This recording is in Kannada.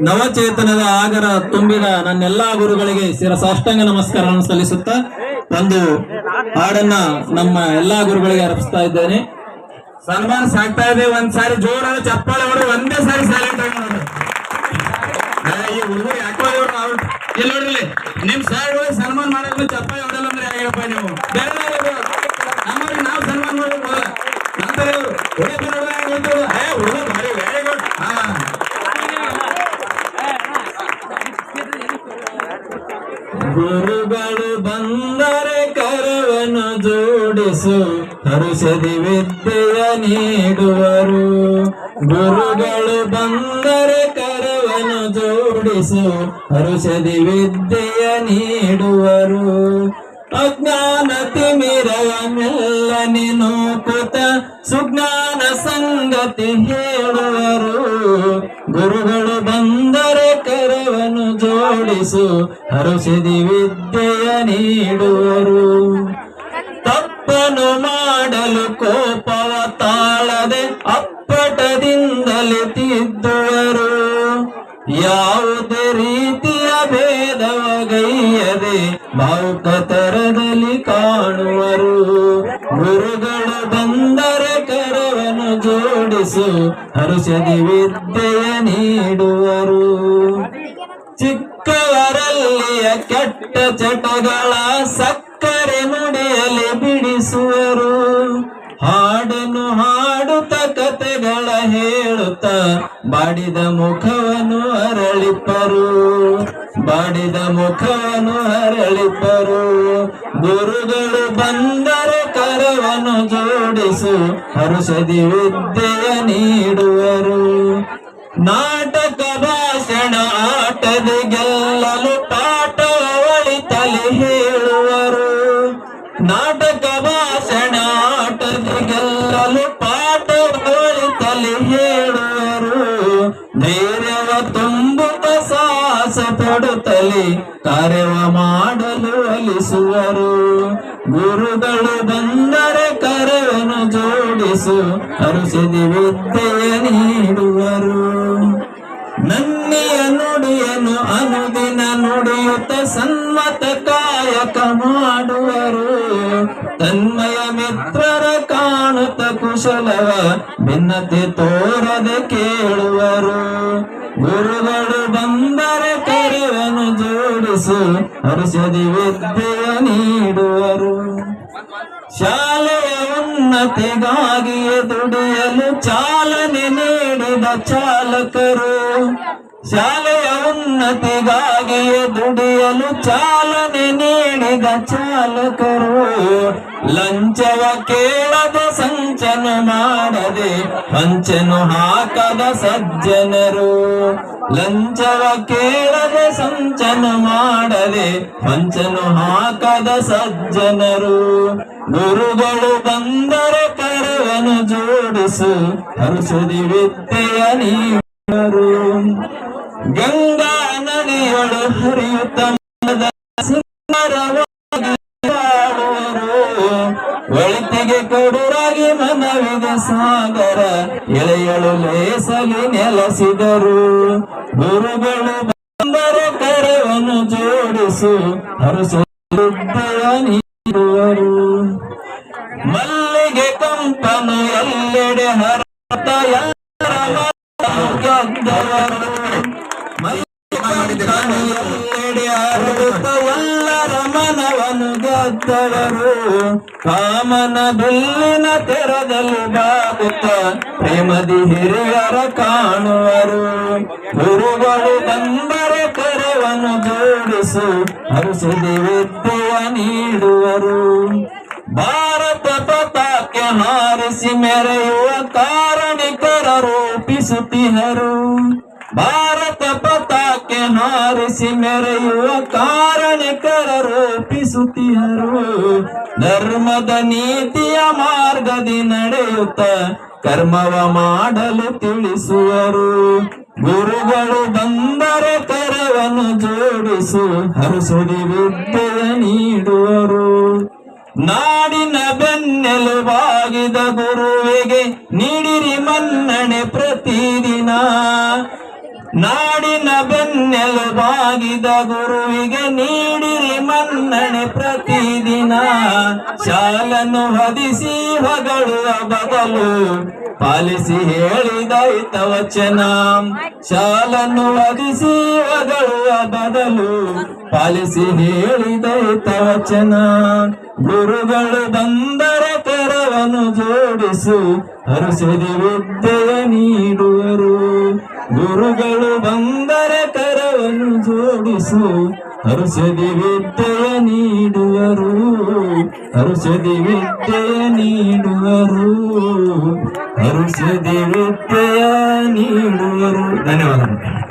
ನವಚೇತನದ ಆಗರ ತುಂಬಿದ ನನ್ನೆಲ್ಲಾ ಗುರುಗಳಿಗೆ ಶಿರ ಸಾಷ್ಟಾಂಗ ನಮಸ್ಕಾರವನ್ನು ಸಲ್ಲಿಸುತ್ತಾ ಒಂದು ಹಾಡನ್ನ ನಮ್ಮ ಎಲ್ಲಾ ಗುರುಗಳಿಗೆ ಅರ್ಪಿಸ್ತಾ ಇದ್ದೇನೆ. ಸನ್ಮಾನ ಸಾಕ್ತಾ ಇದೆ. ಒಂದ್ಸಾರಿ ಜೋರಾದ ಚಪ್ಪಾಳೆ ಹೊಡೆ ಒಂದೇ ಸಾರಿ ಸೈಲೆಂಟ್ ಗುರುಗಳು ಬಂದರೆ ಕರವನ್ನು ಜೋಡಿಸು ಹರುಷದಿ ವಿದ್ಯೆಯ ನೀಡುವರು. ಗುರುಗಳು ಬಂದರೆ ಕರವನ್ನು ಜೋಡಿಸು ಹರುಷದಿ ವಿದ್ಯೆಯ ನೀಡುವರು. ಅಜ್ಞಾನ ತಿಮಿರವ ಮೆಲ್ಲನೆ ನೋಕುತ ಸುಜ್ಞಾನ ಸಂಗತಿ ಹೇಳುವರು. ಗುರುಗಳು ಕರವನ್ನು ಜೋಡಿಸು ಹರಸಿದಿ ವಿದ್ಯೆಯ ನೀಡುವರು. ತಪ್ಪನು ಮಾಡಲು ಕೋಪವ ತಾಳದೆ ಅಪ್ಪಟದಿಂದಲೇ ತಿದ್ದುವರು. ಯಾವುದೇ ರೀತಿಯ ಭೇದವಗೈಯದೆ ಭಾವುಕತರದಲ್ಲಿ ಕಾಣುವರು. ಗುರುಗಳು ಬಂದರೆ ಕರವನ್ನು ಜೋಡಿಸು ಹರುಷದಿ ವಿದ್ಯೆಯ ನೀಡುವರು. ಚಿಕ್ಕವರಲ್ಲಿಯ ಕೆಟ್ಟ ಚಟಗಳ ಸಕ್ಕರೆ ನುಡಿಯಲ್ಲಿ ಬಿಡಿಸುವರು. ಹಾಡನ್ನು ಹಾಡುತ್ತ ಕತೆಗಳ ಹೇಳುತ್ತ ಬಾಡಿದ ಮುಖವನ್ನು ಅರಳಿಪ್ಪರು ಬಾಡಿದ ಮುಖವನ್ನು ಅರಳಿಪ್ಪರು ಗುರುಗಳು ಬಂದರೆ ಕರವನ್ನು ಜೋಡಿಸು, ಹರುಷದಿ ವಿದ್ಯೆಯ ನೀಡುವರು. ನಾಟಕ ಸೆಣ ಆಟದ ಗೆಲ್ಲಲು ಪಾಠವಳಿ ತಲೆ ಹೇಳುವರು. ನಾಟಕದ ಸೆಣ ಆಟದ ಗೆಲ್ಲಲು ಪಾಠವಳಿ ತಲೆ ಹೇಳುವರು. ಧೈರ್ಯವ ತುಂಬುತ್ತ ಸಾಹಸ ಪಡುತ್ತಲೇ, ಕಾರ್ಯವ ಮಾಡಲು ಅಲಿಸುವರು. ಗುರುಗಳು ಬಂದರೆ ಕರೆಯನ್ನು ಜೋಡಿಸು ಹರುಷದಿ ಒತ್ತೆಯ ನೀಡುವರು. ನನ್ನಿಯ ನುಡಿಯನ್ನು ಅನುದಿನ ನುಡಿಯುತ್ತ ಸನ್ಮತ ಕಾಯಕ ಮಾಡುವರು. ತನ್ಮಯ ಮಿತ್ರರ ಕಾಣುತ್ತ ಕುಶಲವ ಭಿನ್ನತೆ ತೋರದೆ ಕೇಳುವರು. ಗುರುಗಳು ಬಂದರೆ ಕರೆಯನ್ನು ಜೋಡಿಸು ಅರುಸದಿ ವಿದ್ಯೆಯ ನೀಡುವರು ಶಾಲೆಯ ಉನ್ನತಿಗಾಗಿಯೇ ದುಡಿಯಲು ಚಾಲನೆ ನೀಡಿದ ಚಾಲಕರು. ಶಾಲೆಯ ಉನ್ನತಿಗಾಗಿಯೇ ದುಡಿಯಲು ಚಾಲನೆ ನೀಡಿದ ಚಾಲಕರು, ಲಂಚವ ಕೇಳದ ಸಂಚನ ಮಾಡದೆ ಪಂಚನು ಹಾಕದ ಸಜ್ಜನರು. ಲಂಚವ ಕೇಳದ ಸಂಚನ ಮಾಡದೆ ಪಂಚನು ಹಾಕದ ಸಜ್ಜನರು. ಗುರುಗಳು ಬಂದರೆ ಕರವನು ಜೋಡಿಸು, ಹರಿಸುದಿ ವಿದ್ಯೆಯ ನೀಡರು ಗಂಗಾ ನದಿಯೊಳು ಹರಿಯುತ್ತ. ಒಳಿತಿಗೆ ಕೊಡುರಾಗಿ ಮನವಿದ ಸಾಗರ ಎಳೆಯಳು ಲೇಸಲಿ ನೆಲೆಸಿದರು ಗುರುಗಳು ಬಂದರೆ ಕರವನ್ನು ಜೋಡಿಸು ವಿದ್ಯೆಯ ನೀಡುವರು ಮಲ್ಲಿಗೆ ಕಂಪನು ಎಲ್ಲೆಡೆ ಹರತ ಎಲ್ಲೆಡೆ ಮನವನು ಗೆದ್ದವರು ಕಾಮನ ಬಿಲ್ಲಿನ ತೆರದಲ್ಲಿ ಬಾಗುತ್ತ ಪ್ರೇಮದಿ ಹಿರಿಯರ ಕಾಣುವರು. ಗುರುಗಳು ಬಂದರೆ ಕರವನ್ನು ಜೋಡಿಸು ಹರುಷದಿ ವಿದ್ಯೆಯ ನೀಡುವರು. ಭಾರತ ಪತಾಕೆ ಹಾರಿಸಿ ಮೆರೆಯುವ ಕಾರಣಿಕರ ರೂಪಿಸುತ್ತಿಹರು ಹಾರಿಸಿ ಮೆರೆಯುವ ಕಾರಣಿಕರ ರೂಪಿಸುತ್ತಿಹರು. ಧರ್ಮದ ನೀತಿಯ ಮಾರ್ಗದಿ ನಡೆಯುತ್ತ ಕರ್ಮವ ಮಾಡಲು ತಿಳಿಸುವರು. ಗುರುಗಳು ಬಂದರೆ ಕರವನ್ನು ಜೋಡಿಸು, ಹರಸುಡಿ ವಿದ್ಯೆಯ ನೀಡುವರು. ನಾಡಿನ ಬೆನ್ನೆಲುವಾಗಿದ ಗುರುವಿಗೆ ನೀಡಿರಿ ಮನ್ನಣೆ ಪ್ರತಿದಿನ. ನಾಡಿನ ಬೆನ್ನೆಲುಬಾಗಿದ ಗುರುವಿಗೆ ನೀಡಿರಿ ಮನ್ನಣೆ ಪ್ರತಿದಿನ. ಶಾಲನ್ನು ಹೊದಿಸಿ ಹೊಗಳುವ ಬದಲು ಪಾಲಿಸಿ ಹೇಳಿದ ವಚನ. ಶಾಲನ್ನು ಹೊದಿಸಿ ಹೊಗಳುವ ಬದಲು ಪಾಲಿಸಿ ಹೇಳಿದ ವಚನ. ಗುರುಗಳು ಬಂದರೆ ಕರವನ್ನು ಜೋಡಿಸು ಹರುಷದಿ ವಿದ್ಯೆಯ ನೀಡುವರು ಗುರುಗಳು ಬಂದರೆ ಕರವನ್ನು ಜೋಡಿಸು. ಹರುಷದಿ ವಿದ್ಯೆಯ ನೀಡುವರು. ಹರುಷದಿ ವಿದ್ಯೆಯ ನೀಡುವರು. ಹರುಷದಿ ವಿದ್ಯೆಯ ನೀಡುವರು. ಧನ್ಯವಾದಗಳು.